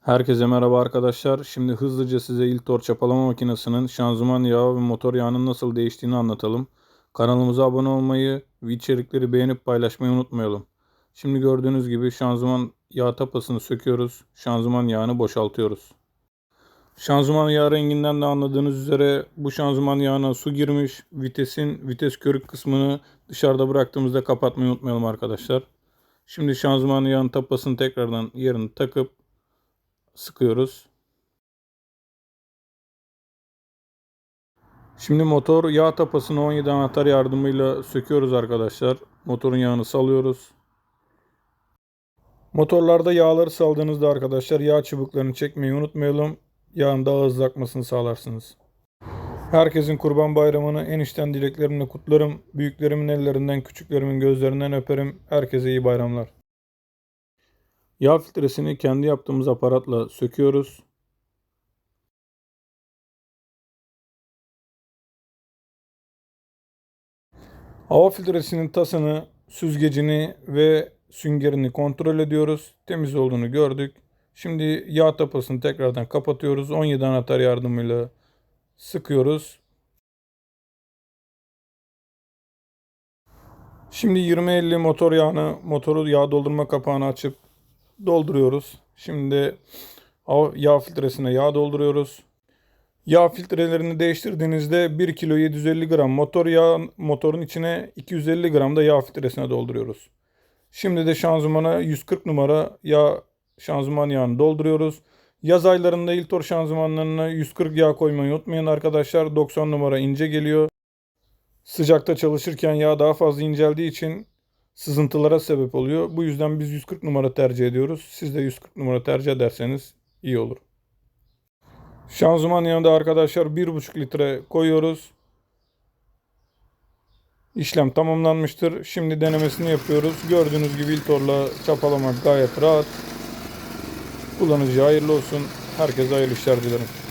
Herkese merhaba arkadaşlar. Şimdi hızlıca size İltor çapalama makinesinin şanzıman yağı ve motor yağının nasıl değiştiğini anlatalım. Kanalımıza abone olmayı ve içerikleri beğenip paylaşmayı unutmayalım. Şimdi gördüğünüz gibi şanzıman yağ tapasını söküyoruz. Şanzıman yağını boşaltıyoruz. Şanzıman yağı renginden de anladığınız üzere bu şanzıman yağına su girmiş. Vitesin vites körük kısmını dışarıda bıraktığımızda kapatmayı unutmayalım arkadaşlar. Şimdi şanzıman yağın tapasını tekrardan yerine takıp sıkıyoruz. Şimdi motor yağ tapasını 17 anahtar yardımıyla söküyoruz arkadaşlar. Motorun yağını salıyoruz. Motorlarda yağları saldığınızda arkadaşlar yağ çubuklarını çekmeyi unutmayalım. Yağın daha hızlı akmasını sağlarsınız. Herkesin kurban bayramını en içten dileklerimle kutlarım. Büyüklerimin ellerinden, küçüklerimin gözlerinden öperim. Herkese iyi bayramlar. Yağ filtresini kendi yaptığımız aparatla söküyoruz. Hava filtresinin tasını, süzgecini ve süngerini kontrol ediyoruz. Temiz olduğunu gördük. Şimdi yağ tapasını tekrardan kapatıyoruz. 17 anahtar yardımıyla sıkıyoruz. Şimdi 20-50 motor yağını, motoru yağ doldurma kapağını açıp dolduruyoruz. Şimdi yağ filtresine yağ dolduruyoruz. Yağ filtrelerini değiştirdiğinizde 1 kilo 750 gram motor yağ motorun içine 250 gram da yağ filtresine dolduruyoruz. Şimdi de şanzımana 140 numara yağ şanzıman yağını dolduruyoruz. Yaz aylarında İltor şanzımanlarına 140 yağ koymayı unutmayın arkadaşlar. 90 numara ince geliyor. Sıcakta çalışırken yağ daha fazla inceldiği için sızıntılara sebep oluyor. Bu yüzden biz 140 numara tercih ediyoruz. Siz de 140 numara tercih ederseniz iyi olur. Şanzıman yanında arkadaşlar 1,5 litre koyuyoruz. İşlem tamamlanmıştır. Şimdi denemesini yapıyoruz. Gördüğünüz gibi İltor'la çapalamak gayet rahat. Kullanıcıya hayırlı olsun. Herkese hayırlı işler dilerim.